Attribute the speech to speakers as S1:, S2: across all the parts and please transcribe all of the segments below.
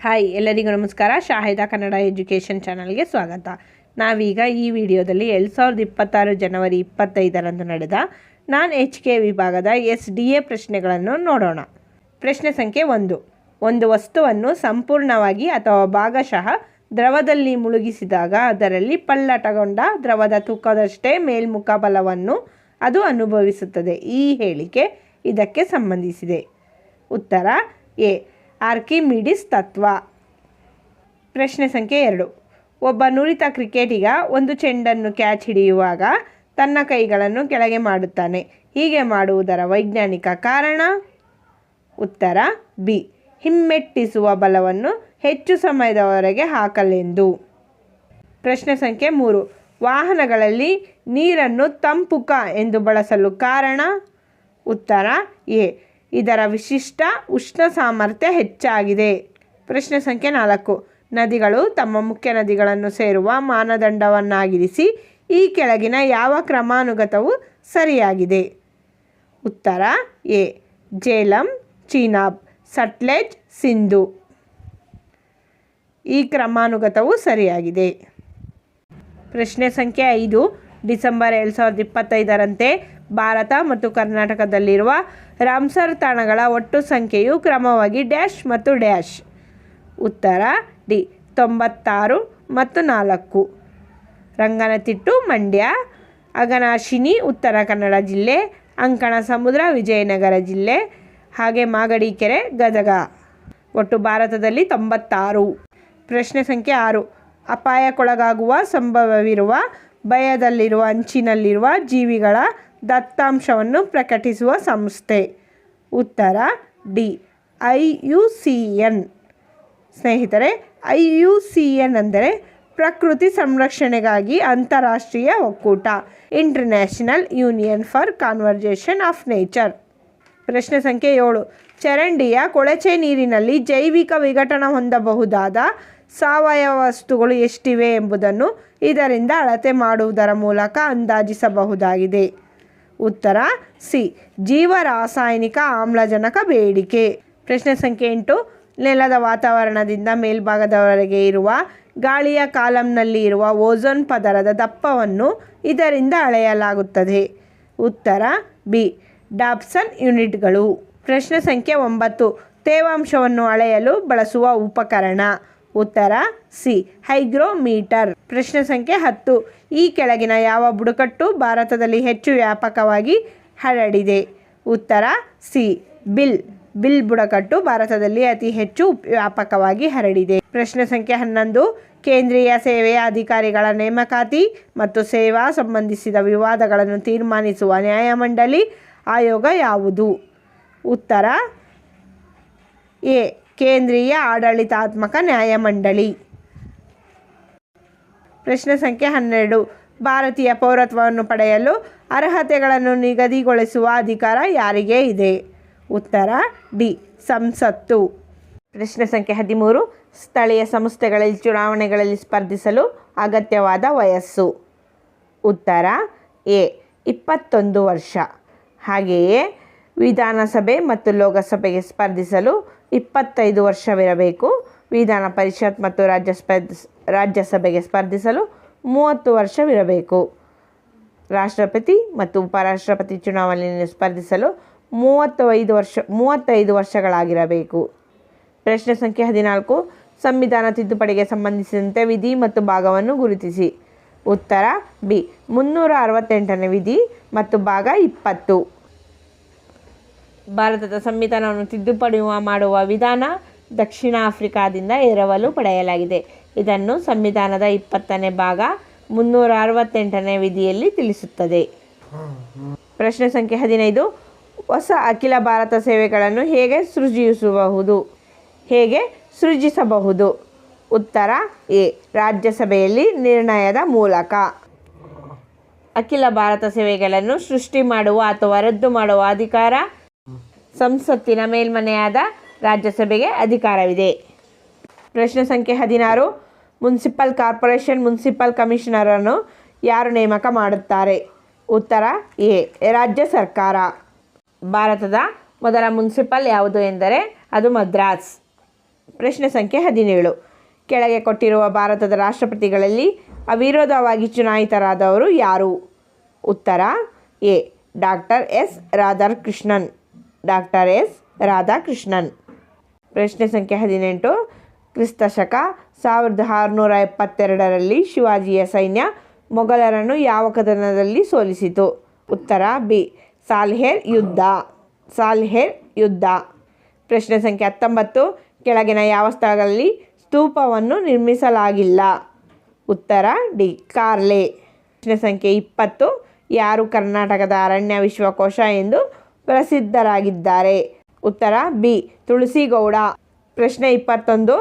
S1: Hi ಎಲ್ಲರಿಗೂ ನಮಸ್ಕಾರ. Shahida Kannada education ಚಾನಲ್ಗೆ ಸ್ವಾಗತ. ನಾವೀಗ ಈ ವಿಡಿಯೋದಲ್ಲಿ ಎರಡು ಸಾವಿರದ ಇಪ್ಪತ್ತಾರು ಜನವರಿ ಇಪ್ಪತ್ತೈದರಂದು ನಡೆದ ನಾನ್ ಎಚ್ ಕೆ ವಿಭಾಗದ ಎಸ್ ಡಿ ಎ ಪ್ರಶ್ನೆಗಳನ್ನು ನೋಡೋಣ. ಪ್ರಶ್ನೆ ಸಂಖ್ಯೆ ಒಂದು. ಒಂದು ವಸ್ತುವನ್ನು ಸಂಪೂರ್ಣವಾಗಿ ಅಥವಾ ಭಾಗಶಃ ದ್ರವದಲ್ಲಿ ಮುಳುಗಿಸಿದಾಗ ಅದರಲ್ಲಿ ಪಲ್ಲಟಗೊಂಡ ದ್ರವದ ತೂಕದಷ್ಟೇ ಮೇಲ್ಮುಖ ಬಲವನ್ನು ಅದು ಅನುಭವಿಸುತ್ತದೆ. ಈ ಹೇಳಿಕೆ ಇದಕ್ಕೆ ಸಂಬಂಧಿಸಿದೆ. ಉತ್ತರ, ಎ. ಆರ್ಕಿಮಿಡಿಸ್ ತತ್ವ. ಪ್ರಶ್ನೆ ಸಂಖ್ಯೆ ಎರಡು. ಒಬ್ಬ ನುರಿತ ಕ್ರಿಕೆಟಿಗ ಒಂದು ಚೆಂಡನ್ನು ಕ್ಯಾಚ್ ಹಿಡಿಯುವಾಗ ತನ್ನ ಕೈಗಳನ್ನು ಕೆಳಗೆ ಮಾಡುತ್ತಾನೆ. ಹೀಗೆ ಮಾಡುವುದರ ವೈಜ್ಞಾನಿಕ ಕಾರಣ? ಉತ್ತರ, ಬಿ. ಹಿಮ್ಮೆಟ್ಟಿಸುವ ಬಲವನ್ನು ಹೆಚ್ಚು ಸಮಯದವರೆಗೆ ಹಾಕಲೆಂದು. ಪ್ರಶ್ನೆ ಸಂಖ್ಯೆ ಮೂರು. ವಾಹನಗಳಲ್ಲಿ ನೀರನ್ನು ತಂಪುಕ ಎಂದು ಬಳಸಲು ಕಾರಣ? ಉತ್ತರ, ಎ. ಇದರ ವಿಶಿಷ್ಟ ಉಷ್ಣ ಸಾಮರ್ಥ್ಯ ಹೆಚ್ಚಾಗಿದೆ. ಪ್ರಶ್ನೆ ಸಂಖ್ಯೆ ನಾಲ್ಕು. ನದಿಗಳು ತಮ್ಮ ಮುಖ್ಯ ನದಿಗಳನ್ನು ಸೇರುವ ಮಾನದಂಡವನ್ನಾಗಿರಿಸಿ ಈ ಕೆಳಗಿನ ಯಾವ ಕ್ರಮಾನುಗತವು ಸರಿಯಾಗಿದೆ? ಉತ್ತರ, ಎ. ಜೇಲಂ, ಚೀನಾಬ್, ಸಟ್ಲೆಜ್, ಸಿಂಧು. ಈ ಕ್ರಮಾನುಗತವು ಸರಿಯಾಗಿದೆ. ಪ್ರಶ್ನೆ ಸಂಖ್ಯೆ ಐದು. ಡಿಸೆಂಬರ್ ಎರಡು ಸಾವಿರದ ಇಪ್ಪತ್ತೈದರಂತೆ ಭಾರತ ಮತ್ತು ಕರ್ನಾಟಕದಲ್ಲಿರುವ ರಾಮ್ಸರ್ ತಾಣಗಳ ಒಟ್ಟು ಸಂಖ್ಯೆಯು ಕ್ರಮವಾಗಿ ಡ್ಯಾಶ್ ಮತ್ತು ಡ್ಯಾಶ್. ಉತ್ತರ, ಡಿ, ತೊಂಬತ್ತಾರು ಮತ್ತು ನಾಲ್ಕು. ರಂಗನತಿಟ್ಟು, ಮಂಡ್ಯ, ಅಗನಾಶಿನಿ, ಉತ್ತರ ಕನ್ನಡ ಜಿಲ್ಲೆ, ಅಂಕಣ ಸಮುದ್ರ, ವಿಜಯನಗರ ಜಿಲ್ಲೆ, ಹಾಗೆ ಮಾಗಡಿ ಕೆರೆ, ಗದಗ. ಒಟ್ಟು ಭಾರತದಲ್ಲಿ ತೊಂಬತ್ತಾರು. ಪ್ರಶ್ನೆ ಸಂಖ್ಯೆ ಆರು. ಅಪಾಯಕ್ಕೊಳಗಾಗುವ, ಸಂಭವವಿರುವ, ಭಯದಲ್ಲಿರುವ, ಅಂಚಿನಲ್ಲಿರುವ ಜೀವಿಗಳ ದತ್ತಾಂಶವನ್ನು ಪ್ರಕಟಿಸುವ ಸಂಸ್ಥೆ. ಉತ್ತರ, D. I U C N. ಸ್ನೇಹಿತರೆ, ಐ ಯು ಸಿ ಎನ್ ಅಂದರೆ ಪ್ರಕೃತಿ ಸಂರಕ್ಷಣೆಗಾಗಿ ಅಂತಾರಾಷ್ಟ್ರೀಯ ಒಕ್ಕೂಟ international union for conversation of nature ಪ್ರಶ್ನೆ ಸಂಖ್ಯೆ ಏಳು. ಚರಂಡಿಯ ಕೊಳಚೆ ನೀರಿನಲ್ಲಿ ಜೈವಿಕ ವಿಘಟನ ಹೊಂದಬಹುದಾದ ಸಾವಯವ ವಸ್ತುಗಳು ಎಷ್ಟಿವೆ ಎಂಬುದನ್ನು ಇದರಿಂದ ಅಳತೆ ಮಾಡುವುದರ ಮೂಲಕ ಅಂದಾಜಿಸಬಹುದಾಗಿದೆ. ಉತ್ತರ ಸಿ. ಜೀವ ರಾಸಾಯನಿಕ ಆಮ್ಲಜನಕ ಬೇಡಿಕೆ. ಪ್ರಶ್ನೆ ಸಂಖ್ಯೆ ಎಂಟು. ನೆಲದ ವಾತಾವರಣದಿಂದ ಮೇಲ್ಭಾಗದವರೆಗೆ ಇರುವ ಗಾಳಿಯ ಕಾಲಂನಲ್ಲಿ ಇರುವ ಓಝೋನ್ ಪದರದ ದಪ್ಪವನ್ನು ಇದರಿಂದ ಅಳೆಯಲಾಗುತ್ತದೆ. ಉತ್ತರ ಬಿ. ಡಾಬ್ಸನ್ ಯೂನಿಟ್ಗಳು. ಪ್ರಶ್ನೆ ಸಂಖ್ಯೆ ಒಂಬತ್ತು. ತೇವಾಂಶವನ್ನು ಅಳೆಯಲು ಬಳಸುವ ಉಪಕರಣ. ಉತ್ತರ ಸಿ. ಹೈಗ್ರೋಮೀಟರ್. ಪ್ರಶ್ನೆ ಸಂಖ್ಯೆ ಹತ್ತು. ಈ ಕೆಳಗಿನ ಯಾವ ಬುಡಕಟ್ಟು ಭಾರತದಲ್ಲಿ ಹೆಚ್ಚು ವ್ಯಾಪಕವಾಗಿ ಹರಡಿದೆ? ಉತ್ತರ, ಸಿ. ಬಿಲ್. ಬಿಲ್ ಬುಡಕಟ್ಟು ಭಾರತದಲ್ಲಿ ಅತಿ ಹೆಚ್ಚು ವ್ಯಾಪಕವಾಗಿ ಹರಡಿದೆ. ಪ್ರಶ್ನೆ ಸಂಖ್ಯೆ ಹನ್ನೊಂದು. ಕೇಂದ್ರೀಯ ಸೇವೆಯ ಅಧಿಕಾರಿಗಳ ನೇಮಕಾತಿ ಮತ್ತು ಸೇವಾ ಸಂಬಂಧಿಸಿದ ವಿವಾದಗಳನ್ನು ತೀರ್ಮಾನಿಸುವ ನ್ಯಾಯಮಂಡಳಿ ಆಯೋಗ ಯಾವುದು? ಉತ್ತರ, ಎ. ಕೇಂದ್ರೀಯ ಆಡಳಿತಾತ್ಮಕ ನ್ಯಾಯಮಂಡಳಿ. ಪ್ರಶ್ನೆ ಸಂಖ್ಯೆ ಹನ್ನೆರಡು. ಭಾರತೀಯ ಪೌರತ್ವವನ್ನು ಪಡೆಯಲು ಅರ್ಹತೆಗಳನ್ನು ನಿಗದಿಗೊಳಿಸುವ ಅಧಿಕಾರ ಯಾರಿಗೆ ಇದೆ? ಉತ್ತರ, ಡಿ, ಸಂಸತ್ತು. ಪ್ರಶ್ನೆ ಸಂಖ್ಯೆ ಹದಿಮೂರು. ಸ್ಥಳೀಯ ಸಂಸ್ಥೆಗಳಲ್ಲಿ ಚುನಾವಣೆಗಳಲ್ಲಿ ಸ್ಪರ್ಧಿಸಲು ಅಗತ್ಯವಾದ ವಯಸ್ಸು. ಉತ್ತರ, ಎ, ಇಪ್ಪತ್ತೊಂದು ವರ್ಷ. ಹಾಗೆಯೇ ವಿಧಾನಸಭೆ ಮತ್ತು ಲೋಕಸಭೆಗೆ ಸ್ಪರ್ಧಿಸಲು ಇಪ್ಪತ್ತೈದು ವರ್ಷವಿರಬೇಕು. ವಿಧಾನ ಪರಿಷತ್ ಮತ್ತು ರಾಜ್ಯ ಸ್ಪರ್ಧ, ರಾಜ್ಯಸಭೆಗೆ ಸ್ಪರ್ಧಿಸಲು ಮೂವತ್ತು ವರ್ಷವಿರಬೇಕು. ರಾಷ್ಟ್ರಪತಿ ಮತ್ತು ಉಪರಾಷ್ಟ್ರಪತಿ ಚುನಾವಣೆಯನ್ನು ಸ್ಪರ್ಧಿಸಲು ಮೂವತ್ತು ಐದು ವರ್ಷ, ಮೂವತ್ತೈದು ವರ್ಷಗಳಾಗಿರಬೇಕು. ಪ್ರಶ್ನೆ ಸಂಖ್ಯೆ ಹದಿನಾಲ್ಕು, ಸಂವಿಧಾನ ತಿದ್ದುಪಡಿಗೆ ಸಂಬಂಧಿಸಿದಂತೆ ವಿಧಿ ಮತ್ತು ಭಾಗವನ್ನು ಗುರುತಿಸಿ. ಉತ್ತರ, ಬಿ, ಮುನ್ನೂರ ಅರವತ್ತೆಂಟನೇ ವಿಧಿ ಮತ್ತು ಭಾಗ ಇಪ್ಪತ್ತು. ಭಾರತದ ಸಂವಿಧಾನವನ್ನು ತಿದ್ದುಪಡಿ ಮಾಡುವ ವಿಧಾನ ದಕ್ಷಿಣ ಆಫ್ರಿಕಾದಿಂದ ಎರವಲು ಪಡೆಯಲಾಗಿದೆ. ಇದನ್ನು ಸಂವಿಧಾನದ ಇಪ್ಪತ್ತನೇ ಭಾಗ ಮುನ್ನೂರ ಅರವತ್ತೆಂಟನೇ ವಿಧಿಯಲ್ಲಿ ತಿಳಿಸುತ್ತದೆ. ಪ್ರಶ್ನೆ ಸಂಖ್ಯೆ ಹದಿನೈದು. ಹೊಸ ಅಖಿಲ ಭಾರತ ಸೇವೆಗಳನ್ನು ಹೇಗೆ ಸೃಜಿಸಬಹುದು? ಹೇಗೆ ಸೃಜಿಸಬಹುದು? ಉತ್ತರ ಎ. ರಾಜ್ಯಸಭೆಯಲ್ಲಿ ನಿರ್ಣಯದ ಮೂಲಕ. ಅಖಿಲ ಭಾರತ ಸೇವೆಗಳನ್ನು ಸೃಷ್ಟಿ ಮಾಡುವ ಅಥವಾ ರದ್ದು ಮಾಡುವ ಅಧಿಕಾರ ಸಂಸತ್ತಿನ ಮೇಲ್ಮನೆಯಾದ ರಾಜ್ಯಸಭೆಗೆ ಅಧಿಕಾರವಿದೆ. ಪ್ರಶ್ನೆ ಸಂಖ್ಯೆ ಹದಿನಾರು. ಮುನ್ಸಿಪಲ್ ಕಾರ್ಪೊರೇಷನ್ ಮುನ್ಸಿಪಲ್ ಕಮಿಷನರನ್ನು ಯಾರು ನೇಮಕ ಮಾಡುತ್ತಾರೆ? ಉತ್ತರ, ಎ. ರಾಜ್ಯ ಸರ್ಕಾರ. ಭಾರತದ ಮೊದಲ ಮುನ್ಸಿಪಲ್ ಯಾವುದು ಎಂದರೆ ಅದು ಮದ್ರಾಸ್. ಪ್ರಶ್ನೆ ಸಂಖ್ಯೆ ಹದಿನೇಳು. ಕೆಳಗೆ ಕೊಟ್ಟಿರುವ ಭಾರತದ ರಾಷ್ಟ್ರಪತಿಗಳಲ್ಲಿ ಅವಿರೋಧವಾಗಿ ಚುನಾಯಿತರಾದವರು ಯಾರು? ಉತ್ತರ, A. Doctor S. Radhakrishnan. Doctor S. Radhakrishnan. ಪ್ರಶ್ನೆ ಸಂಖ್ಯೆ ಹದಿನೆಂಟು. ಕ್ರಿಸ್ತಶಕ ಸಾವಿರದ ಆರುನೂರ ಎಪ್ಪತ್ತೆರಡರಲ್ಲಿ ಶಿವಾಜಿಯ ಸೈನ್ಯ ಮೊಘಲರನ್ನು ಯಾವ ಕದನದಲ್ಲಿ ಸೋಲಿಸಿತು? ಉತ್ತರ, ಬಿ, ಸಾಲ್ಹೇರ್ ಯುದ್ಧ. ಸಾಲ್ಹೇರ್ ಯುದ್ಧ. ಪ್ರಶ್ನೆ ಸಂಖ್ಯೆ ಹತ್ತೊಂಬತ್ತು. ಕೆಳಗಿನ ಯಾವ ಸ್ಥಳದಲ್ಲಿ ಸ್ತೂಪವನ್ನು ನಿರ್ಮಿಸಲಾಗಿಲ್ಲ? ಉತ್ತರ, ಡಿ, ಕಾರ್ಲೆ. ಪ್ರಶ್ನೆ ಸಂಖ್ಯೆ ಇಪ್ಪತ್ತು. ಯಾರು ಕರ್ನಾಟಕದ ಅರಣ್ಯ ವಿಶ್ವಕೋಶ ಎಂದು ಪ್ರಸಿದ್ಧರಾಗಿದ್ದಾರೆ? ಉತ್ತರ ಬಿ. ತುಳಸಿಗೌಡ. ಪ್ರಶ್ನೆ ಇಪ್ಪತ್ತೊಂದು.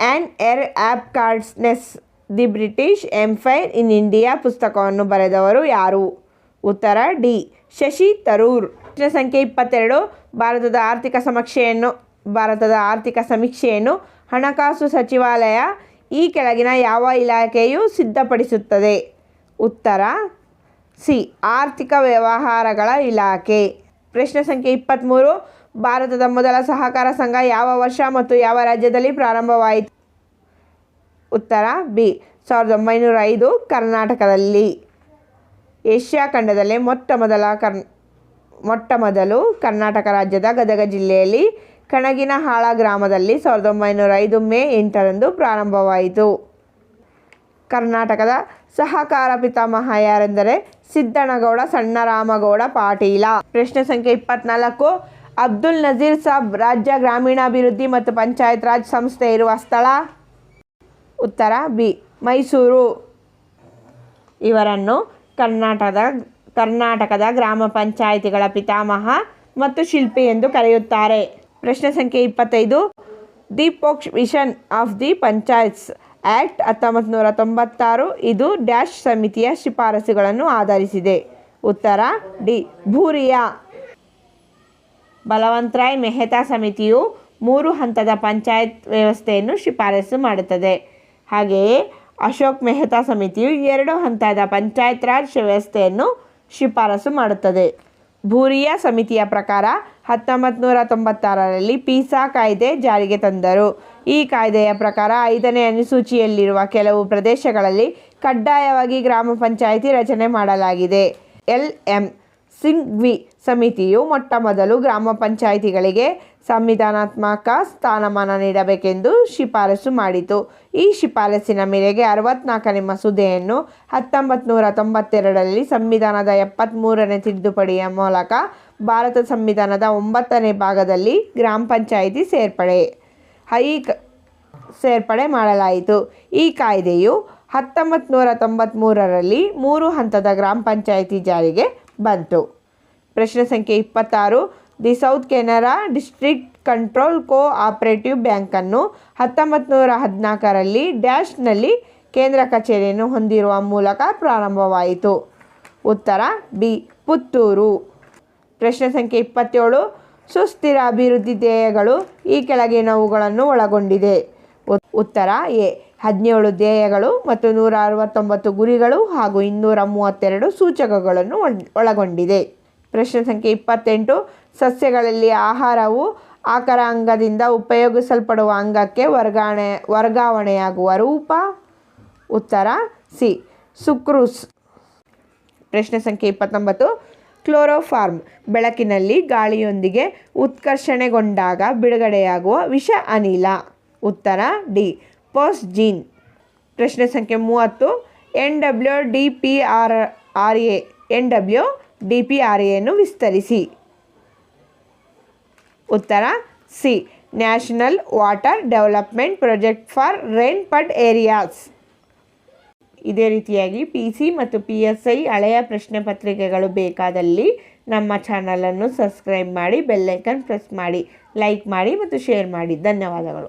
S1: An era of darkness the British empire in India ಪುಸ್ತಕವನ್ನು ಬರೆದವರು ಯಾರು? ಉತ್ತರ ಡಿ. ಶಶಿ ತರೂರ್. ಪ್ರಶ್ನೆ ಸಂಖ್ಯೆ ಇಪ್ಪತ್ತೆರಡು. ಭಾರತದ ಆರ್ಥಿಕ ಸಮೀಕ್ಷೆಯನ್ನು, ಭಾರತದ ಆರ್ಥಿಕ ಸಮೀಕ್ಷೆಯನ್ನು ಹಣಕಾಸು ಸಚಿವಾಲಯ ಈ ಕೆಳಗಿನ ಯಾವ ಇಲಾಖೆಯು ಸಿದ್ಧಪಡಿಸುತ್ತದೆ? ಉತ್ತರ ಸಿ. ಆರ್ಥಿಕ ವ್ಯವಹಾರಗಳ ಇಲಾಖೆ. ಪ್ರಶ್ನೆ ಸಂಖ್ಯೆ ಇಪ್ಪತ್ತ್ಮೂರು. ಭಾರತದ ಮೊದಲ ಸಹಕಾರ ಸಂಘ ಯಾವ ವರ್ಷ ಮತ್ತು ಯಾವ ರಾಜ್ಯದಲ್ಲಿ ಪ್ರಾರಂಭವಾಯಿತು? ಉತ್ತರ, ಬಿ, ಸಾವಿರದ ಒಂಬೈನೂರ ಐದು, ಕರ್ನಾಟಕದಲ್ಲಿ. ಏಷ್ಯಾ ಖಂಡದಲ್ಲೇ ಮೊಟ್ಟ ಮೊದಲ ಕರ್ ಮೊಟ್ಟ ಮೊದಲು ಕರ್ನಾಟಕ ರಾಜ್ಯದ ಗದಗ ಜಿಲ್ಲೆಯಲ್ಲಿ ಕಣಗಿನಹಾಳ ಗ್ರಾಮದಲ್ಲಿ ಸಾವಿರದ ಒಂಬೈನೂರ ಐದು ಮೇ ಎಂಟರಂದು ಪ್ರಾರಂಭವಾಯಿತು. ಕರ್ನಾಟಕದ ಸಹಕಾರ ಪಿತಾಮಹ ಯಾರೆಂದರೆ ಸಿದ್ದನಗೌಡ, ಸಣ್ಣರಾಮಗೌಡ, ಪಾಟೀಲ. ಪ್ರಶ್ನೆ ಸಂಖ್ಯೆ ಇಪ್ಪತ್ನಾಲ್ಕು ಅಬ್ದುಲ್ ನಜೀರ್ ಸಾಬ್ ರಾಜ್ಯ ಗ್ರಾಮೀಣಾಭಿವೃದ್ಧಿ ಮತ್ತು ಪಂಚಾಯತ್ ರಾಜ್ ಸಂಸ್ಥೆ ಇರುವ ಸ್ಥಳ? ಉತ್ತರ, ಬಿ, ಮೈಸೂರು. ಇವರನ್ನು ಕರ್ನಾಟಕದ ಕರ್ನಾಟಕದ ಗ್ರಾಮ ಪಂಚಾಯಿತಿಗಳ ಪಿತಾಮಹ ಮತ್ತು ಶಿಲ್ಪಿ ಎಂದು ಕರೆಯುತ್ತಾರೆ. ಪ್ರಶ್ನೆ ಸಂಖ್ಯೆ ಇಪ್ಪತ್ತೈದು. The provisions of the panchayats act ಹತ್ತೊಂಬತ್ತು ನೂರ ತೊಂಬತ್ತಾರು ಇದು ಡ್ಯಾಶ್ ಸಮಿತಿಯ ಶಿಫಾರಸುಗಳನ್ನು ಆಧರಿಸಿದೆ. ಉತ್ತರ, ಡಿ, ಭೂರಿಯಾ. ಬಲವಂತರಾಯ್ ಮೆಹ್ತಾ ಸಮಿತಿಯು ಮೂರು ಹಂತದ ಪಂಚಾಯತ್ ವ್ಯವಸ್ಥೆಯನ್ನು ಶಿಫಾರಸು ಮಾಡುತ್ತದೆ. ಹಾಗೆಯೇ ಅಶೋಕ್ ಮೆಹ್ತಾ ಸಮಿತಿಯು ಎರಡು ಹಂತದ ಪಂಚಾಯತ್ ರಾಜ್ ವ್ಯವಸ್ಥೆಯನ್ನು ಶಿಫಾರಸು ಮಾಡುತ್ತದೆ. ಭೂರಿಯಾ ಸಮಿತಿಯ ಪ್ರಕಾರ ಹತ್ತೊಂಬತ್ತು ನೂರ ತೊಂಬತ್ತಾರರಲ್ಲಿ ಪೀಸಾ ಕಾಯ್ದೆ ಜಾರಿಗೆ ತಂದರು. ಈ ಕಾಯ್ದೆಯ ಪ್ರಕಾರ ಐದನೇ ಅನುಸೂಚಿಯಲ್ಲಿರುವ ಕೆಲವು ಪ್ರದೇಶಗಳಲ್ಲಿ ಕಡ್ಡಾಯವಾಗಿ ಗ್ರಾಮ ಪಂಚಾಯಿತಿ ರಚನೆ ಮಾಡಲಾಗಿದೆ. ಎಲ್ ಎಂ ಸಿಂಘ್ವಿ ಸಮಿತಿಯು ಮೊಟ್ಟ ಮೊದಲು ಗ್ರಾಮ ಪಂಚಾಯಿತಿಗಳಿಗೆ ಸಂವಿಧಾನಾತ್ಮಕ ಸ್ಥಾನಮಾನ ನೀಡಬೇಕೆಂದು ಶಿಫಾರಸು ಮಾಡಿತು. ಈ ಶಿಫಾರಸಿನ ಮೇರೆಗೆ ಅರವತ್ನಾಲ್ಕನೇ ಮಸೂದೆಯನ್ನು ಹತ್ತೊಂಬತ್ತು ನೂರ ತೊಂಬತ್ತೆರಡರಲ್ಲಿ ಸಂವಿಧಾನದ ಎಪ್ಪತ್ತ್ಮೂರನೇ ತಿದ್ದುಪಡಿಯ ಮೂಲಕ ಭಾರತ ಸಂವಿಧಾನದ ಒಂಬತ್ತನೇ ಭಾಗದಲ್ಲಿ ಗ್ರಾಮ ಪಂಚಾಯಿತಿ ಸೇರ್ಪಡೆ, ಹೈ ಸೇರ್ಪಡೆ ಮಾಡಲಾಯಿತು. ಈ ಕಾಯ್ದೆಯು ಹತ್ತೊಂಬತ್ತು ನೂರ ತೊಂಬತ್ತ್ಮೂರರಲ್ಲಿ ಮೂರು ಹಂತದ ಗ್ರಾಮ ಪಂಚಾಯಿತಿ ಜಾರಿಗೆ ಬಂತು. ಪ್ರಶ್ನೆ ಸಂಖ್ಯೆ ಇಪ್ಪತ್ತಾರು. The South Canara district central co operative ಬ್ಯಾಂಕನ್ನು ಹತ್ತೊಂಬತ್ತು ನೂರ ಹದಿನಾಲ್ಕರಲ್ಲಿ ಡ್ಯಾಶ್ನಲ್ಲಿ ಕೇಂದ್ರ ಕಚೇರಿಯನ್ನು ಹೊಂದಿರುವ ಮೂಲಕ ಪ್ರಾರಂಭವಾಯಿತು. ಉತ್ತರ, ಬಿ, ಪುತ್ತೂರು. ಪ್ರಶ್ನೆ ಸಂಖ್ಯೆ ಇಪ್ಪತ್ತೇಳು. ಸುಸ್ಥಿರ ಅಭಿವೃದ್ಧಿ ಧ್ಯೇಯಗಳು ಈ ಕೆಳಗಿನವುಗಳನ್ನು ಒಳಗೊಂಡಿದೆ. ಉತ್ತರ, ಎ, ಹದಿನೇಳು ಧ್ಯೇಯಗಳು ಮತ್ತು ನೂರ ಅರವತ್ತೊಂಬತ್ತು ಗುರಿಗಳು ಹಾಗೂ ಇನ್ನೂರ ಮೂವತ್ತೆರಡು ಸೂಚಕಗಳನ್ನು ಒಳ್- ಒಳಗೊಂಡಿದೆ. ಪ್ರಶ್ನೆ ಸಂಖ್ಯೆ ಇಪ್ಪತ್ತೆಂಟು, ಸಸ್ಯಗಳಲ್ಲಿ ಆಹಾರವು ಆಕಾರ ಅಂಗದಿಂದ ಉಪಯೋಗಿಸಲ್ಪಡುವ ಅಂಗಕ್ಕೆ ವರ್ಗಾವಣೆ ವರ್ಗಾವಣೆಯಾಗುವ ರೂಪ? ಉತ್ತರ, ಸಿ, ಸುಕ್ರೂಸ್. ಪ್ರಶ್ನೆ ಸಂಖ್ಯೆ ಇಪ್ಪತ್ತೊಂಬತ್ತು, ಕ್ಲೋರೋಫಾರ್ಮ್ ಬೆಳಕಿನಲ್ಲಿ ಗಾಳಿಯೊಂದಿಗೆ ಉತ್ಕರ್ಷಣೆಗೊಂಡಾಗ ಬಿಡುಗಡೆಯಾಗುವ ವಿಷ ಅನಿಲ. ಉತ್ತರ, ಡಿ ಪೋಸ್ ಜೀನ್. ಪ್ರಶ್ನೆ ಸಂಖ್ಯೆ ಮೂವತ್ತು, N W D P R R A, N W D P R ಎಯನ್ನು ವಿಸ್ತರಿಸಿ. ಉತ್ತರ, C. National water development project for rainfed areas. ಇದೇ ರೀತಿಯಾಗಿ ಪಿ ಸಿ ಮತ್ತು ಪಿ ಎಸ್ ಐ ಹಳೆಯ ಪ್ರಶ್ನೆ ಪತ್ರಿಕೆಗಳು ಬೇಕಾದಲ್ಲಿ ನಮ್ಮ ಚಾನಲನ್ನು ಸಬ್ಸ್ಕ್ರೈಬ್ ಮಾಡಿ ಬೆಲ್ಲೈಕನ್ ಪ್ರೆಸ್ ಮಾಡಿ, ಲೈಕ್ ಮಾಡಿ ಮತ್ತು ಶೇರ್ ಮಾಡಿ. ಧನ್ಯವಾದಗಳು.